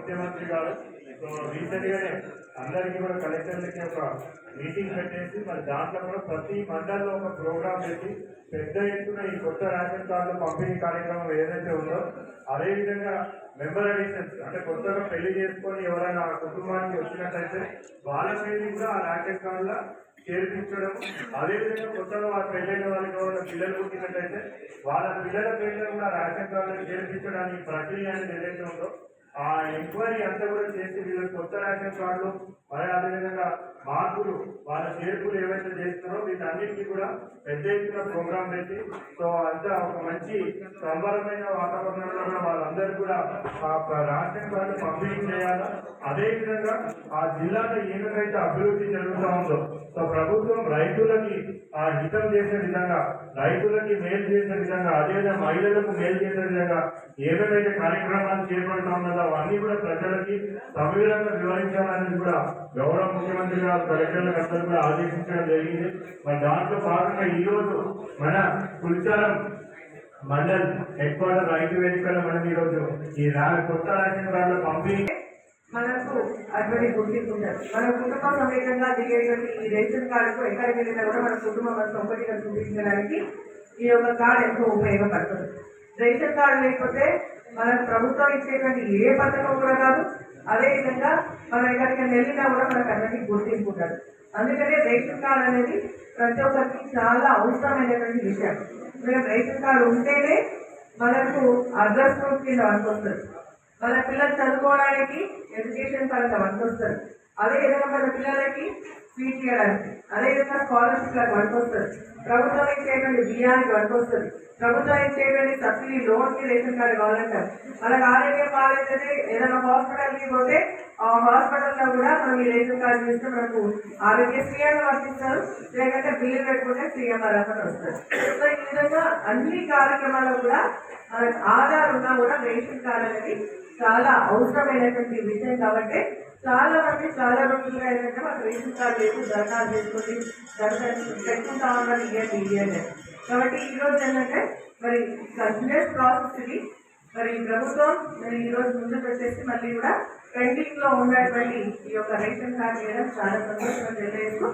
ముఖ్యమంత్రి గారు. సో రీసెంట్గానే అందరికీ కూడా కలెక్టర్లకి ఒక మీటింగ్ పెట్టేసి మరి దాంట్లో కూడా ప్రతి మండలంలో ఒక ప్రోగ్రామ్ పెట్టి పెద్ద ఎత్తున ఈ కొత్త రేషన్ కార్డుల పంపిణీ కార్యక్రమం ఏదైతే ఉందో అదేవిధంగా మెంబర్ అడిషన్స్ అంటే కొత్తగా పెళ్ళి చేసుకొని ఎవరైనా ఆ కుటుంబానికి వచ్చినట్టయితే వాళ్ళ పేరు కూడా ఆ రేషన్ కార్డుల చేర్పించడం అదేవిధంగా కొత్తగా వాళ్ళ పెళ్ళైన వాళ్ళకి ఎవరైనా పిల్లలు పుట్టినట్టయితే వాళ్ళ పిల్లల పేర్లను కూడా రేషన్ కార్డులు చేర్పించడానికి ప్రక్రియ అనేది ఏదైతే ఉందో ఆ ఎంక్వైరీ అంతా కూడా చేసి వీళ్ళకి కొత్త రేషన్ కార్డులు మరి అదేవిధంగా మార్పులు వాళ్ళ చేర్పులు ఏవైతే చేస్తున్నారో వీటన్నిటికీ కూడా పెద్ద ఎత్తున ప్రోగ్రాం పెట్టి సో అంతా ఒక మంచి సంబరమైన వాతావరణంలో కూడా వాళ్ళందరూ కూడా ఆ ప- రేషన్ కార్డు పంపిణీ చేయాలా? అదేవిధంగా ఆ జిల్లాలో ఏమైతే అభివృద్ధి జరుగుతూ ఉందో సో ప్రభుత్వం రైతులకి ఆ హితం చేసే విధంగా రైతులకి మేలు చేసే విధంగా అదేవిధంగా మహిళలకు మేలు చేసే విధంగా ఏమేమైతే కార్యక్రమాలు కార్యక్రమాలు చేపడతాం కదా అవన్నీ కూడా ప్రజలకి సవివరంగా వివరించాలని కూడా గౌరవ ముఖ్యమంత్రి గారు కలెక్టర్లకు అందరూ కూడా ఆదేశించడం జరిగింది. మరి దాంట్లో భాగంగా ఈరోజు మన కుల్చారం మండల్ హెడ్ క్వార్టర్ రైతు వేదికలో మనం ఈరోజు ఈ రా- కొత్త రేషన్ కార్డుల పంపిణీ మనకు అటువంటి గుర్తింపు ఉండదు మన కుటుంబ సమేతంగా దిగేటువంటి ఈ రేషన్ కార్డుకు ఎక్కడికి వెళ్ళినా కూడా మన కుటుంబం మన ఒకటిగా చూపించడానికి ఈ యొక్క కార్డు ఎంతో ఉపయోగపడుతుంది. రేషన్ కార్డు లేకపోతే ప్రభుత్వం ఇచ్చేటువంటి ఏ పథకం కూడా కాదు. అదేవిధంగా మనం ఎక్కడికి వెళ్ళినా కూడా మనకు అందరికీ గుర్తింపు ఉండదు. అందుకనే రేషన్ కార్డు అనేది ప్రతి ఒక్కరికి చాలా అవసరమైనటువంటి విషయం. మేము రేషన్ కార్డు ఉంటేనే మనకు అడ్రస్ ప్రూఫ్ కింద వస్తుంది మన పిల్లలు చదువుకోవడానికి ఎడ్యుకేషన్ పరంగా వస్తుంది అదే విధంగా మన పిల్లలకి ఫీజు చేయడానికి. అదే విధంగా స్కాలర్షిప్లకు వస్తుంది ప్రభుత్వం ఇచ్చేటువంటి బియ్యానికి పనికొస్తుంది. ప్రభుత్వం ఇచ్చేటువంటి సబ్సిడీ లోన్కి రేషన్ కార్డు కావాలంటారు. మనకు ఆరోగ్యం బాగాలేదంటే ఏదైనా హాస్పిటల్కి పోతే ఆ హాస్పిటల్లో కూడా మనం ఈ రేషన్ కార్డు చూస్తే మనకు ఆరోగ్యశ్రీ అని వర్తిస్తారు లేదంటే బిల్లు పెట్టుకుంటే సీఎంఆర్ అని వస్తారు. సో ఈ విధంగా అన్ని కార్యక్రమాల్లో కూడా మనకు ఆధార్ ఉన్నా కూడా రేషన్ కార్డు అనేది చాలా అవసరమైనటువంటి విషయం కాబట్టి చాలా మంది చాలా రోజులుగా ఏంటంటే మాకు రేషన్ కార్డు లేదు దరఖాస్తు చేసుకొని దరఖాస్తు పెట్టుకుంటా ఉన్నారు ఇయ్యండి ఇయ్యండి కాబట్టి ఈ రోజు ఏంటంటే మరి కంటిన్యూస్ ప్రాసెస్ ఇది. మరి ప్రభుత్వం మరి ఈరోజు రోజు ముందుకు వచ్చేసి మళ్ళీ కూడా పెండింగ్లో ఉన్నటువంటి ఈ యొక్క రేషన్ కార్డు వేయడం చాలా సంతోషంగా తెలియజేస్తూ